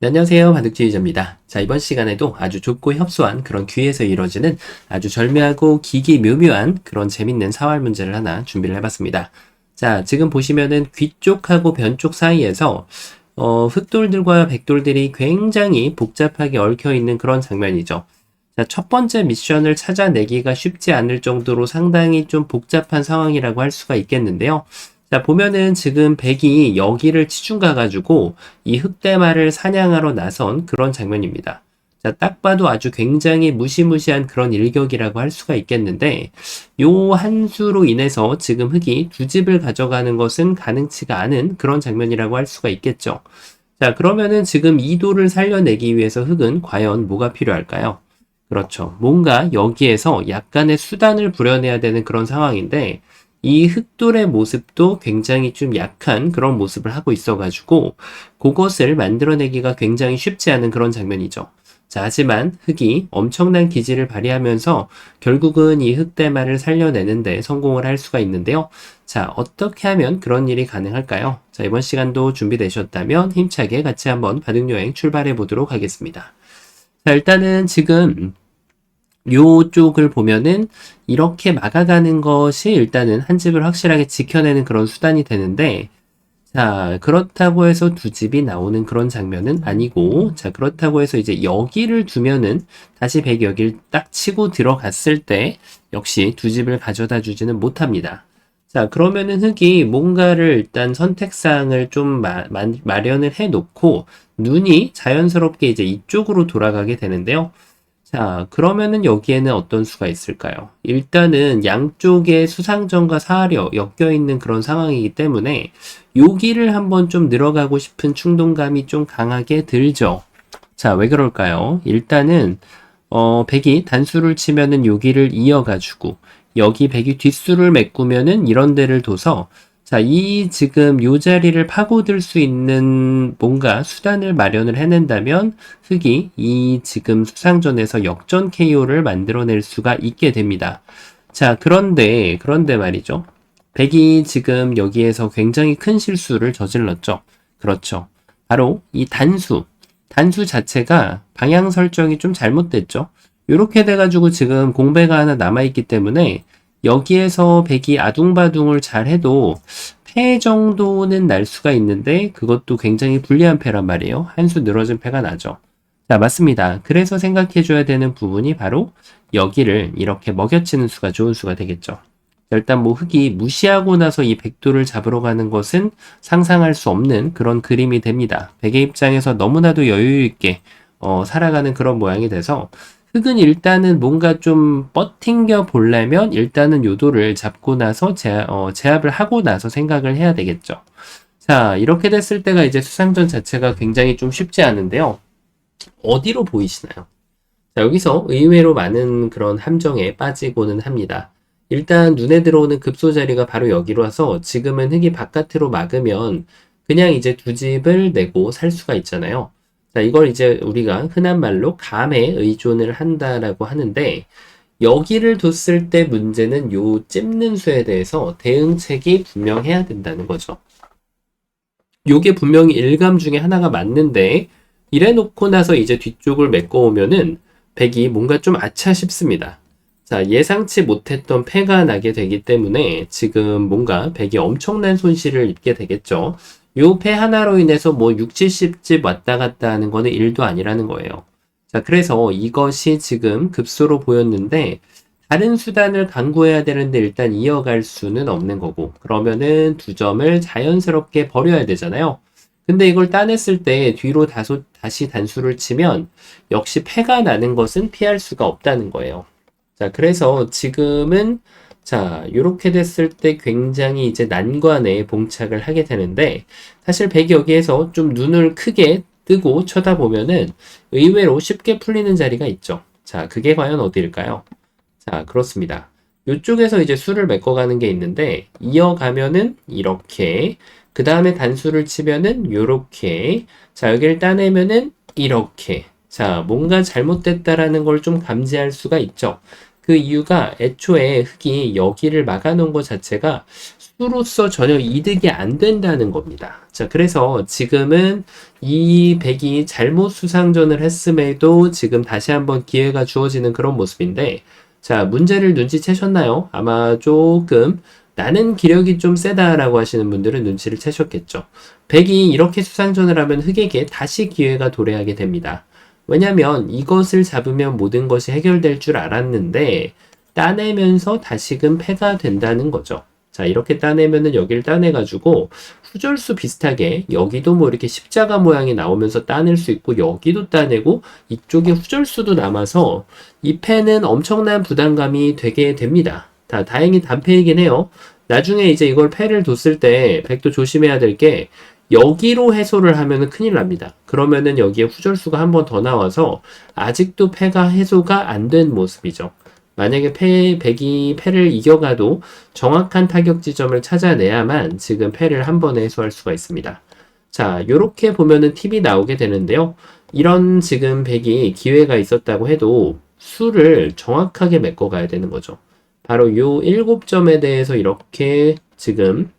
네, 안녕하세요. 바둑주의자입니다. 자, 이번 시간에도 아주 좁고 협소한 그런 귀에서 이루어지는 아주 절묘하고 기기 묘묘한 그런 재밌는 사활 문제를 하나 준비를 해봤습니다. 자, 지금 보시면은 귀 쪽하고 변 쪽 사이에서 어, 흑돌들과 백돌들이 굉장히 복잡하게 얽혀 있는 그런 장면이죠. 자, 첫 번째 미션을 찾아내기가 쉽지 않을 정도로 상당히 좀 복잡한 상황이라고 할 수가 있겠는데요. 자, 보면은 지금 백이 여기를 치중 가가지고 이 흑대마를 사냥하러 나선 그런 장면입니다. 자, 딱 봐도 아주 굉장히 무시무시한 그런 일격이라고 할 수가 있겠는데, 요 한 수로 인해서 지금 흑이 두 집을 가져가는 것은 가능치가 않은 그런 장면이라고 할 수가 있겠죠. 자, 그러면은 지금 이 도를 살려내기 위해서 흑은 과연 뭐가 필요할까요? 그렇죠. 뭔가 여기에서 약간의 수단을 부려내야 되는 그런 상황인데, 이 흑돌의 모습도 굉장히 좀 약한 그런 모습을 하고 있어가지고 그것을 만들어내기가 굉장히 쉽지 않은 그런 장면이죠. 자, 하지만 흑이 엄청난 기지를 발휘하면서 결국은 이 흑대마를 살려내는데 성공을 할 수가 있는데요. 자, 어떻게 하면 그런 일이 가능할까요? 자, 이번 시간도 준비되셨다면 힘차게 같이 한번 바둑여행 출발해 보도록 하겠습니다. 자, 일단은 지금 요쪽을 보면은 이렇게 막아가는 것이 일단은 한 집을 확실하게 지켜내는 그런 수단이 되는데 자 그렇다고 해서 두 집이 나오는 그런 장면은 아니고 자 그렇다고 해서 이제 여기를 두면은 다시 백 여기를 딱 치고 들어갔을 때 역시 두 집을 가져다 주지는 못합니다. 자 그러면은 흑이 뭔가를 일단 선택상을 좀 마, 마, 마련을 해 놓고 눈이 자연스럽게 이제 이쪽으로 돌아가게 되는데요. 자, 그러면은 여기에는 어떤 수가 있을까요? 일단은 양쪽에 수상전과 사하려 엮여 있는 그런 상황이기 때문에 여기를 한번 좀 늘어가고 싶은 충동감이 좀 강하게 들죠. 자, 왜 그럴까요? 일단은 어, 백이 단수를 치면은 여기를 이어가지고 여기 백이 뒷수를 메꾸면은 이런 데를 둬서 자, 이 지금 요 자리를 파고들 수 있는 뭔가 수단을 마련을 해낸다면 흑이 이 지금 수상전에서 역전 KO를 만들어낼 수가 있게 됩니다. 자, 그런데, 그런데 말이죠. 백이 지금 여기에서 굉장히 큰 실수를 저질렀죠. 그렇죠. 바로 이 단수. 단수 자체가 방향 설정이 좀 잘못됐죠. 이렇게 돼가지고 지금 공배가 하나 남아있기 때문에 여기에서 백이 아둥바둥을 잘 해도 패 정도는 날 수가 있는데 그것도 굉장히 불리한 패란 말이에요. 한 수 늘어진 패가 나죠. 자, 맞습니다. 그래서 생각해 줘야 되는 부분이 바로 여기를 이렇게 먹여치는 수가 좋은 수가 되겠죠. 일단 뭐 흑이 무시하고 나서 이 백도를 잡으러 가는 것은 상상할 수 없는 그런 그림이 됩니다. 백의 입장에서 너무나도 여유 있게 어, 살아가는 그런 모양이 돼서 흑은 일단은 뭔가 좀 버팅겨 보려면 일단은 요도를 잡고 나서 제, 어, 제압을 하고 나서 생각을 해야 되겠죠. 자, 이렇게 됐을 때가 이제 수상전 자체가 굉장히 좀 쉽지 않은데요. 어디로 보이시나요? 자, 여기서 의외로 많은 그런 함정에 빠지고는 합니다. 일단 눈에 들어오는 급소 자리가 바로 여기로 와서 지금은 흑이 바깥으로 막으면 그냥 이제 두 집을 내고 살 수가 있잖아요. 자, 이걸 이제 우리가 흔한 말로 감에 의존을 한다라고 하는데 여기를 뒀을 때 문제는 요 찝는 수에 대해서 대응책이 분명해야 된다는 거죠. 요게 분명히 일감 중에 하나가 맞는데 이래 놓고 나서 이제 뒤쪽을 메꿔 오면은 백이 뭔가 좀 아차 싶습니다. 자, 예상치 못했던 패가 나게 되기 때문에 지금 뭔가 백이 엄청난 손실을 입게 되겠죠. 요패 하나로 인해서 뭐 6, 70집 왔다 갔다 하는 거는 일도 아니라는 거예요. 자, 그래서 이것이 지금 급소로 보였는데, 다른 수단을 강구해야 되는데 일단 이어갈 수는 없는 거고, 그러면은 두 점을 자연스럽게 버려야 되잖아요. 근데 이걸 따냈을 때 뒤로 다소, 다시 단수를 치면 역시 패가 나는 것은 피할 수가 없다는 거예요. 자, 그래서 지금은 자, 이렇게 됐을 때 굉장히 이제 난관에 봉착을 하게 되는데, 사실 백이 여기에서 좀 눈을 크게 뜨고 쳐다보면은 의외로 쉽게 풀리는 자리가 있죠. 자, 그게 과연 어디일까요? 자, 그렇습니다. 이쪽에서 이제 수를 메꿔가는 게 있는데, 이어가면은 이렇게, 그 다음에 단수를 치면은 요렇게, 자, 여기를 따내면은 이렇게, 자, 뭔가 잘못됐다라는 걸 좀 감지할 수가 있죠. 그 이유가 애초에 흙이 여기를 막아놓은 것 자체가 수로서 전혀 이득이 안 된다는 겁니다. 자, 그래서 지금은 이 백이 잘못 수상전을 했음에도 지금 다시 한번 기회가 주어지는 그런 모습인데, 자, 문제를 눈치채셨나요? 아마 조금 나는 기력이 좀 세다라고 하시는 분들은 눈치를 채셨겠죠. 백이 이렇게 수상전을 하면 흑에게 다시 기회가 도래하게 됩니다. 왜냐면 이것을 잡으면 모든 것이 해결될 줄 알았는데 따내면서 다시금 패가 된다는 거죠. 자, 이렇게 따내면은 여기를 따내가지고 후절수 비슷하게 여기도 뭐 이렇게 십자가 모양이 나오면서 따낼 수 있고 여기도 따내고 이쪽에 후절수도 남아서 이 패는 엄청난 부담감이 되게 됩니다. 다, 다행히 단패이긴 해요. 나중에 이제 이걸 패를 뒀을 때 백도 조심해야 될 게 여기로 해소를 하면은 큰일 납니다. 그러면은 여기에 후절수가 한 번 더 나와서 아직도 패가 해소가 안 된 모습이죠. 만약에 패, 백이 패를 이겨가도 정확한 타격 지점을 찾아내야만 지금 패를 한 번에 해소할 수가 있습니다. 자, 요렇게 보면은 팁이 나오게 되는데요. 이런 지금 백이 기회가 있었다고 해도 수를 정확하게 메꿔가야 되는 거죠. 바로 요 일곱 점에 대해서 이렇게 지금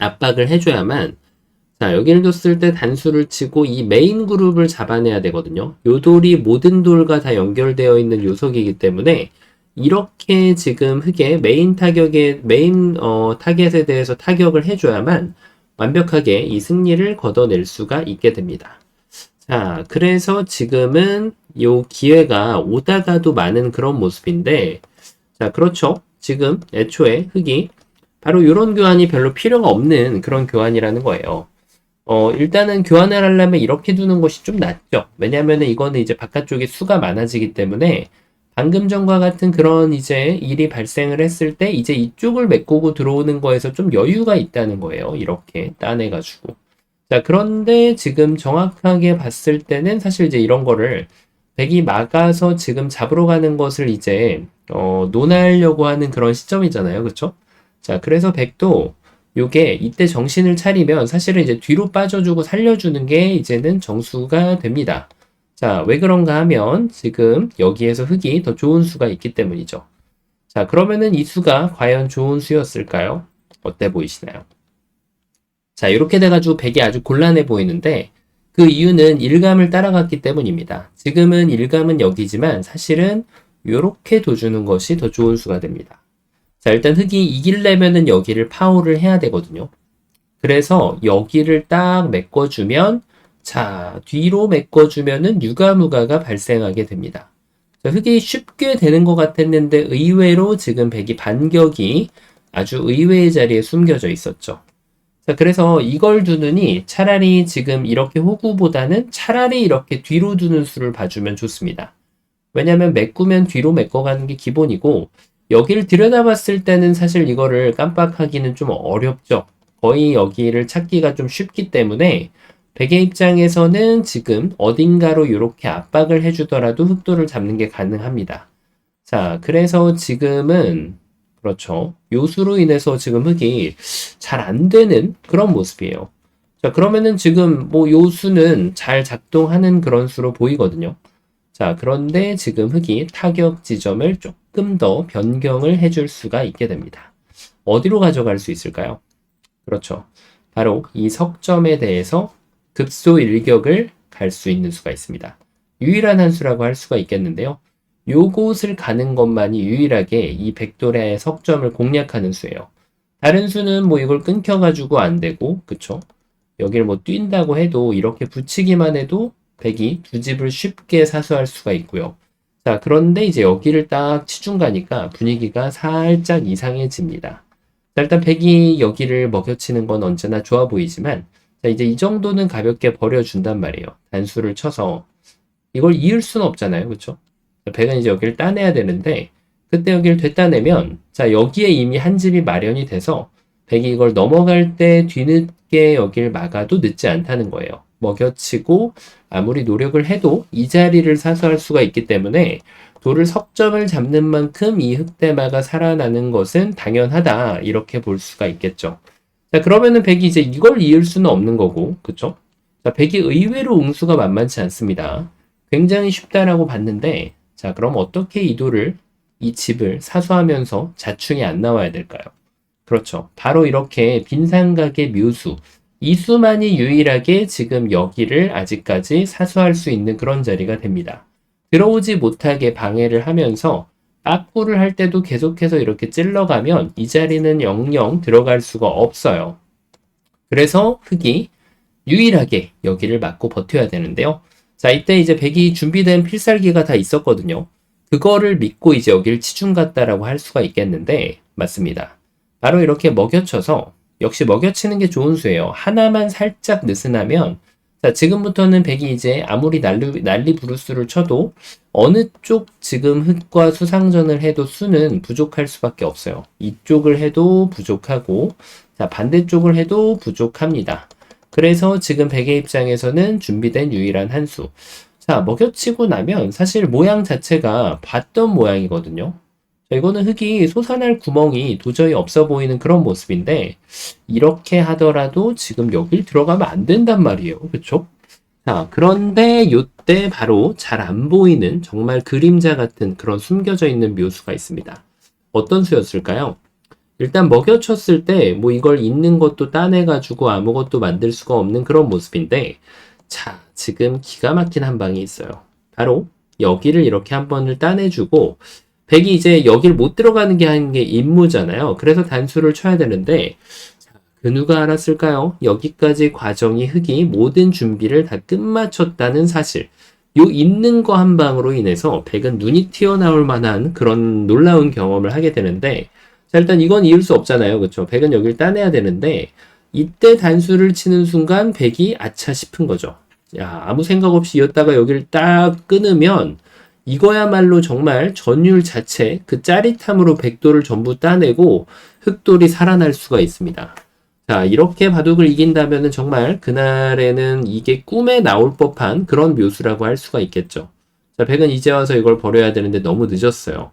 압박을 해줘야만 자, 여기를 뒀을 때 단수를 치고 이 메인 그룹을 잡아내야 되거든요. 요 돌이 모든 돌과 다 연결되어 있는 요석이기 때문에 이렇게 지금 흑의 메인 타격에 메인 어, 타겟에 대해서 타격을 해줘야만 완벽하게 이 승리를 걷어낼 수가 있게 됩니다. 자, 그래서 지금은 요 기회가 오다가도 많은 그런 모습인데, 자, 그렇죠. 지금 애초에 흑이 바로 이런 교환이 별로 필요가 없는 그런 교환이라는 거예요. 어, 일단은 교환을 하려면 이렇게 두는 것이 좀 낫죠. 왜냐하면 이거는 이제 바깥쪽에 수가 많아지기 때문에 방금 전과 같은 그런 이제 일이 발생을 했을 때 이제 이쪽을 메꾸고 들어오는 거에서 좀 여유가 있다는 거예요. 이렇게 따내가지고. 자, 그런데 지금 정확하게 봤을 때는 사실 이제 이런 거를 백이 막아서 지금 잡으러 가는 것을 이제 어, 논하려고 하는 그런 시점이잖아요. 그쵸? 자, 그래서 백도 요게 이때 정신을 차리면 사실은 이제 뒤로 빠져주고 살려주는 게 이제는 정수가 됩니다. 자, 왜 그런가 하면 지금 여기에서 흙이 더 좋은 수가 있기 때문이죠. 자, 그러면은 이 수가 과연 좋은 수였을까요? 어때 보이시나요? 자, 이렇게 돼가지고 백이 아주 곤란해 보이는데 그 이유는 일감을 따라갔기 때문입니다. 지금은 일감은 여기지만 사실은 이렇게 둬주는 것이 더 좋은 수가 됩니다. 자, 일단 흙이 이길려면은 여기를 파워를 해야 되거든요. 그래서 여기를 딱 메꿔주면 자, 뒤로 메꿔주면은 유가무가가 발생하게 됩니다. 자, 흙이 쉽게 되는 것 같았는데 의외로 지금 백이 반격이 아주 의외의 자리에 숨겨져 있었죠. 자, 그래서 이걸 두느니 차라리 지금 이렇게 호구보다는 차라리 이렇게 뒤로 두는 수를 봐주면 좋습니다. 왜냐면 메꾸면 뒤로 메꿔가는 게 기본이고 여기를 들여다봤을 때는 사실 이거를 깜빡하기는 좀 어렵죠. 거의 여기를 찾기가 좀 쉽기 때문에 백의 입장에서는 지금 어딘가로 이렇게 압박을 해주더라도 흑도를 잡는 게 가능합니다. 자, 그래서 지금은 그렇죠. 요수로 인해서 지금 흑이 잘 안 되는 그런 모습이에요. 자, 그러면은 지금 뭐 요수는 잘 작동하는 그런 수로 보이거든요. 자, 그런데 지금 흑이 타격 지점을 조금 더 변경을 해줄 수가 있게 됩니다. 어디로 가져갈 수 있을까요? 그렇죠. 바로 이 석점에 대해서 급소 일격을 갈 수 있는 수가 있습니다. 유일한 한 수라고 할 수가 있겠는데요. 요곳을 가는 것만이 유일하게 이 백돌의 석점을 공략하는 수예요. 다른 수는 뭐 이걸 끊겨가지고 안 되고, 그쵸? 여기를 뭐 뛴다고 해도 이렇게 붙이기만 해도 백이 두 집을 쉽게 사수할 수가 있고요. 자, 그런데 이제 여기를 딱 치중 가니까 분위기가 살짝 이상해집니다. 자, 일단 백이 여기를 먹여치는 건 언제나 좋아 보이지만, 자, 이제 이 정도는 가볍게 버려준단 말이에요. 단수를 쳐서. 이걸 이을 수는 없잖아요. 그쵸? 배가 이제 여기를 따내야 되는데, 그때 여기를 되따내면, 자, 여기에 이미 한 집이 마련이 돼서, 백이 이걸 넘어갈 때 뒤늦게 여기를 막아도 늦지 않다는 거예요. 먹여치고, 아무리 노력을 해도 이 자리를 사수할 수가 있기 때문에, 돌을 석점을 잡는 만큼 이 흑대마가 살아나는 것은 당연하다. 이렇게 볼 수가 있겠죠. 자, 그러면은 백이 이제 이걸 이을 수는 없는 거고, 그쵸? 자, 백이 의외로 응수가 만만치 않습니다. 굉장히 쉽다라고 봤는데, 자, 그럼 어떻게 이 돌을, 이 집을 사수하면서 자충이 안 나와야 될까요? 그렇죠. 바로 이렇게 빈삼각의 묘수. 이 수만이 유일하게 지금 여기를 아직까지 사수할 수 있는 그런 자리가 됩니다. 들어오지 못하게 방해를 하면서 빠꾸를 할 때도 계속해서 이렇게 찔러가면 이 자리는 영영 들어갈 수가 없어요. 그래서 흑이 유일하게 여기를 막고 버텨야 되는데요. 자, 이때 이제 백이 준비된 필살기가 다 있었거든요. 그거를 믿고 이제 여기를 치중 갔다라고 할 수가 있겠는데, 맞습니다. 바로 이렇게 먹여쳐서, 역시 먹여치는 게 좋은 수예요. 하나만 살짝 느슨하면, 자, 지금부터는 백이 이제 아무리 난리, 난리 부르스를 쳐도, 어느 쪽 지금 흑과 수상전을 해도 수는 부족할 수밖에 없어요. 이쪽을 해도 부족하고, 자, 반대쪽을 해도 부족합니다. 그래서 지금 백의 입장에서는 준비된 유일한 한 수. 자, 먹여치고 나면 사실 모양 자체가 봤던 모양이거든요. 자, 이거는 흙이 솟아날 구멍이 도저히 없어 보이는 그런 모습인데, 이렇게 하더라도 지금 여길 들어가면 안 된단 말이에요. 그쵸? 자, 그런데 요때 바로 잘 안 보이는 정말 그림자 같은 그런 숨겨져 있는 묘수가 있습니다. 어떤 수였을까요? 일단 먹여쳤을 때 뭐 이걸 있는 것도 따내가지고 아무것도 만들 수가 없는 그런 모습인데 자 지금 기가 막힌 한 방이 있어요. 바로 여기를 이렇게 한 번을 따내주고 백이 이제 여길 못 들어가는 게한게 임무잖아요. 그래서 단수를 쳐야 되는데 그 누가 알았을까요? 여기까지 과정이 흑이 모든 준비를 다 끝마쳤다는 사실. 요 있는 거 한 방으로 인해서 백은 눈이 튀어나올 만한 그런 놀라운 경험을 하게 되는데 자, 일단 이건 이을 수 없잖아요. 그쵸? 100은 여기를 따내야 되는데, 이때 단수를 치는 순간 100이 아차 싶은 거죠. 야, 아무 생각 없이 이었다가 여기를 딱 끊으면, 이거야말로 정말 전율 자체, 그 짜릿함으로 백돌을 전부 따내고 흑돌이 살아날 수가 있습니다. 자, 이렇게 바둑을 이긴다면 정말 그날에는 이게 꿈에 나올 법한 그런 묘수라고 할 수가 있겠죠. 자, 백은 이제 와서 이걸 버려야 되는데 너무 늦었어요.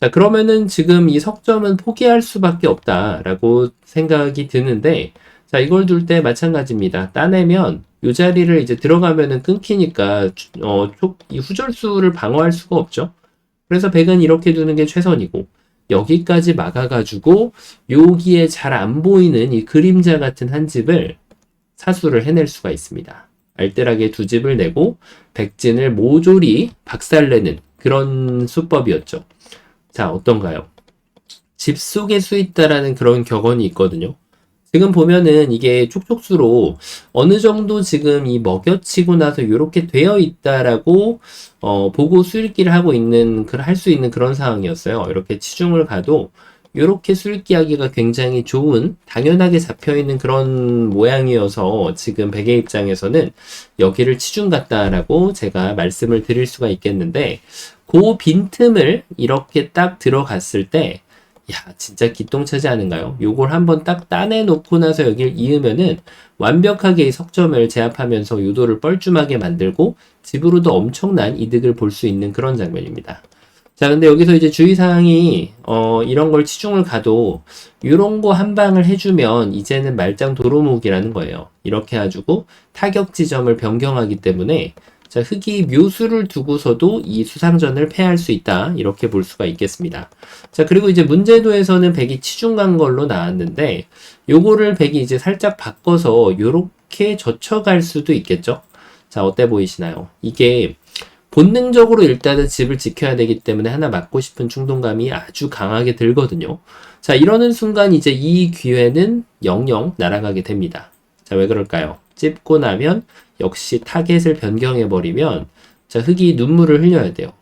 자, 그러면은 지금 이 석점은 포기할 수밖에 없다라고 생각이 드는데, 자, 이걸 둘 때 마찬가지입니다. 따내면 이 자리를 이제 들어가면은 끊기니까, 어, 이 후절수를 방어할 수가 없죠. 그래서 백은 이렇게 두는 게 최선이고, 여기까지 막아가지고, 여기에 잘 안 보이는 이 그림자 같은 한 집을 사수를 해낼 수가 있습니다. 알뜰하게 두 집을 내고, 백진을 모조리 박살내는 그런 수법이었죠. 자, 어떤가요? 집 속에 수 있다라는 그런 격언이 있거든요. 지금 보면은 이게 촉촉수로 어느 정도 지금 이 먹여치고 나서 이렇게 되어 있다라고 어, 보고 수읽기를 하고 있는 할수 있는 그런 상황이었어요. 이렇게 치중을 가도 이렇게 수읽기하기가 굉장히 좋은 당연하게 잡혀 있는 그런 모양이어서 지금 베개 입장에서는 여기를 치중 같다라고 제가 말씀을 드릴 수가 있겠는데 그 빈틈을 이렇게 딱 들어갔을 때, 야, 진짜 기똥차지 않은가요? 요걸 한번 딱 따내놓고 나서 여길 이으면은 완벽하게 이 석점을 제압하면서 유도를 뻘쭘하게 만들고 집으로도 엄청난 이득을 볼 수 있는 그런 장면입니다. 자, 근데 여기서 이제 주의사항이, 어, 이런 걸 치중을 가도, 요런 거 한 방을 해주면, 이제는 말짱 도로묵이라는 거예요. 이렇게 해가지고, 타격 지점을 변경하기 때문에, 자, 흑이 묘수를 두고서도 이 수상전을 패할 수 있다. 이렇게 볼 수가 있겠습니다. 자, 그리고 이제 문제도에서는 백이 치중 간 걸로 나왔는데, 요거를 백이 이제 살짝 바꿔서 요렇게 젖혀갈 수도 있겠죠? 자, 어때 보이시나요? 이게 본능적으로 일단은 집을 지켜야 되기 때문에 하나 맞고 싶은 충동감이 아주 강하게 들거든요. 자, 이러는 순간 이제 이 기회는 영영 날아가게 됩니다. 자, 왜 그럴까요? 찝고 나면 역시 타겟을 변경해버리면 자, 흙이 눈물을 흘려야 돼요.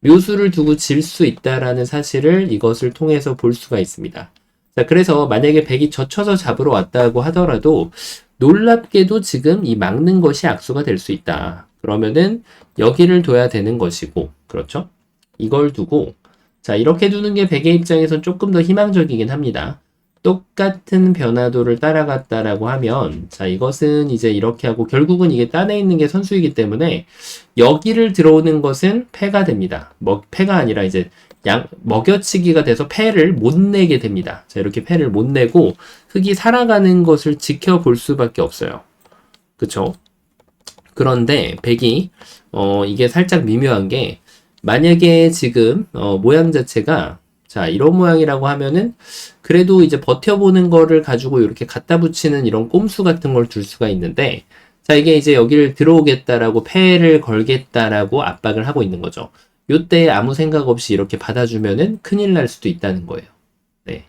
묘수를 두고 질 수 있다라는 사실을 이것을 통해서 볼 수가 있습니다. 자, 그래서 만약에 백이 젖혀서 잡으러 왔다고 하더라도 놀랍게도 지금 이 막는 것이 악수가 될 수 있다. 그러면은 여기를 둬야 되는 것이고, 그렇죠? 이걸 두고, 자, 이렇게 두는 게 백의 입장에선 조금 더 희망적이긴 합니다. 똑같은 변화도를 따라갔다라고 하면 자 이것은 이제 이렇게 하고 결국은 이게 딴에 있는 게 선수이기 때문에 여기를 들어오는 것은 패가 됩니다. 뭐 패가 아니라 이제 양 먹여치기가 돼서 패를 못 내게 됩니다. 자 이렇게 패를 못 내고 흙이 살아가는 것을 지켜볼 수밖에 없어요. 그쵸? 그런데 백이 어 이게 살짝 미묘한 게 만약에 지금 어 모양 자체가 자, 이런 모양이라고 하면은 그래도 이제 버텨보는 거를 가지고 이렇게 갖다 붙이는 이런 꼼수 같은 걸 둘 수가 있는데 자, 이게 이제 여기를 들어오겠다라고 패를 걸겠다라고 압박을 하고 있는 거죠. 요때 아무 생각 없이 이렇게 받아주면은 큰일 날 수도 있다는 거예요. 네.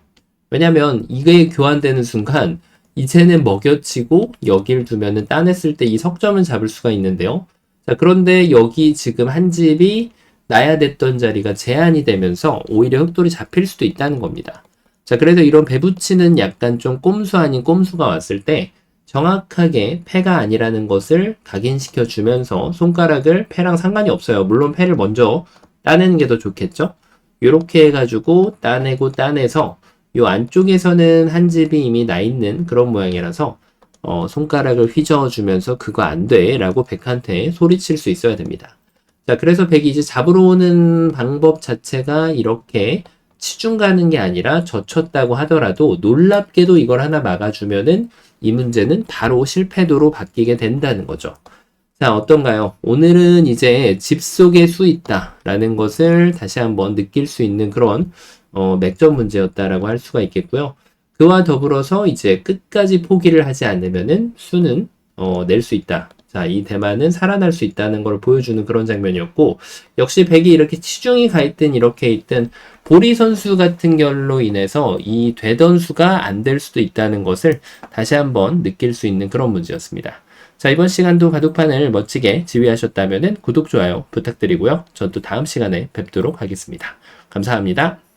왜냐면 이게 교환되는 순간 이제는 먹여치고 여기를 두면은 따냈을 때 이 석점은 잡을 수가 있는데요. 자, 그런데 여기 지금 한 집이 나야 됐던 자리가 제한이 되면서 오히려 흑돌이 잡힐 수도 있다는 겁니다. 자, 그래서 이런 배붙이는 약간 좀 꼼수 아닌 꼼수가 왔을 때 정확하게 패가 아니라는 것을 각인시켜 주면서 손가락을 패랑 상관이 없어요. 물론 패를 먼저 따내는 게 더 좋겠죠? 이렇게 해가지고 따내고 따내서 요 안쪽에서는 한 집이 이미 나 있는 그런 모양이라서 어, 손가락을 휘저어주면서 그거 안 돼. 라고 백한테 소리칠 수 있어야 됩니다. 자, 그래서 백이 이제 잡으러 오는 방법 자체가 이렇게 치중 가는 게 아니라 젖혔다고 하더라도 놀랍게도 이걸 하나 막아주면은 이 문제는 바로 실패도로 바뀌게 된다는 거죠. 자, 어떤가요? 오늘은 이제 집 속에 수 있다라는 것을 다시 한번 느낄 수 있는 그런 어, 맥점 문제였다라고 할 수가 있겠고요. 그와 더불어서 이제 끝까지 포기를 하지 않으면은 수는 어, 낼 수 있다. 자, 이 대만은 살아날 수 있다는 걸 보여주는 그런 장면이었고, 역시 백이 이렇게 치중이 가 있든 이렇게 있든, 보리 선수 같은 결로 인해서 이 되던 수가 안 될 수도 있다는 것을 다시 한번 느낄 수 있는 그런 문제였습니다. 자, 이번 시간도 바둑판을 멋지게 지휘하셨다면 구독, 좋아요 부탁드리고요. 전 또 다음 시간에 뵙도록 하겠습니다. 감사합니다.